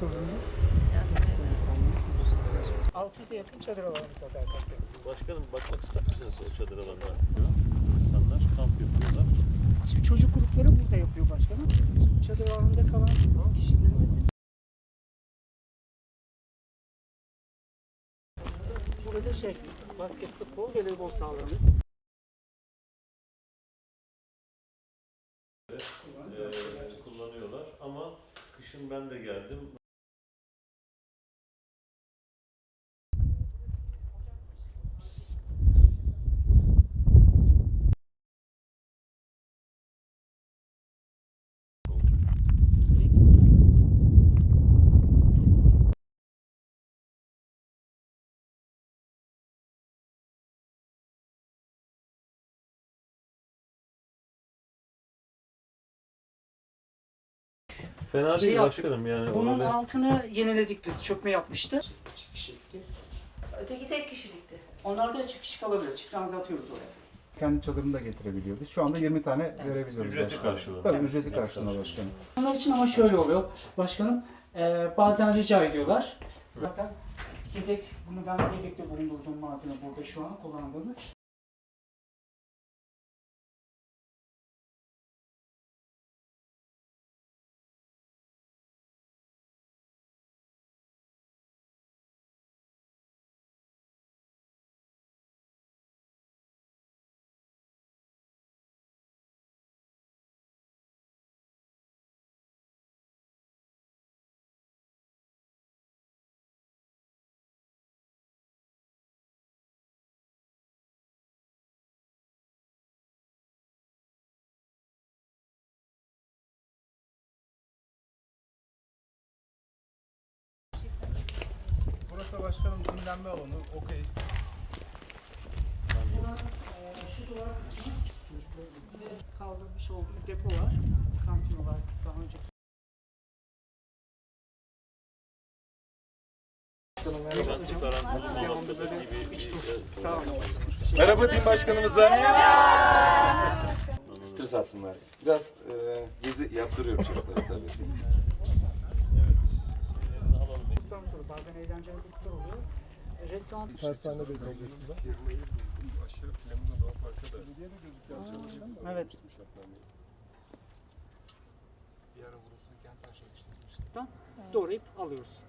sorunu? Yasemin. 600'e yakın çadır alanımız var Berkat Bey. Başkanım bakmak ister misiniz o çadır alanına? İnsanlar kamp yapıyorlar. Şimdi çocuk grupları burada yapıyor başkanım. Çadır alanında kalan kişilerimiz Burada şey, basket, futbol, voleybol sahalarımız. Ee, kullanıyorlar ama kışın ben de geldim. Fena Şey değil yaptık, başkanım yani. Bunun orada- altını yeniledik biz, çökme yapmıştı. Çift kişilikti. Öteki tek kişilikti. Onlar da kişi kalabilir, ranza atıyoruz oraya. Kendi çadırını da getirebiliyor. Biz şu anda 20 tane verebiliyoruz. Ücreti başkanım. karşılığında. Tabii ücreti karşılığında başkanım. Onlar için ama şöyle oluyor başkanım. eee, bazen rica ediyorlar. Zaten yedek, bunu ben yedekte bulundurduğum malzeme burada şu an kullandığımız. Burası başkanım dinlenme alanı. Okey. Şu duvar kısmı kaldırmış olduğu depo var. Kantin olarak daha önce Kenti karantinası dolapları gibi bir- Sağ olun. Merhaba din başkanımıza. Stres atsınlar. Biraz e, gezi yaptırıyorum çocuklara tabii. Sonra bazen eğlenceli gruplar oluyor. E, Restoran Tersane de gözüküyor. Evet. Bir ara burası kent aşağı işte. Doğrayıp alıyoruz.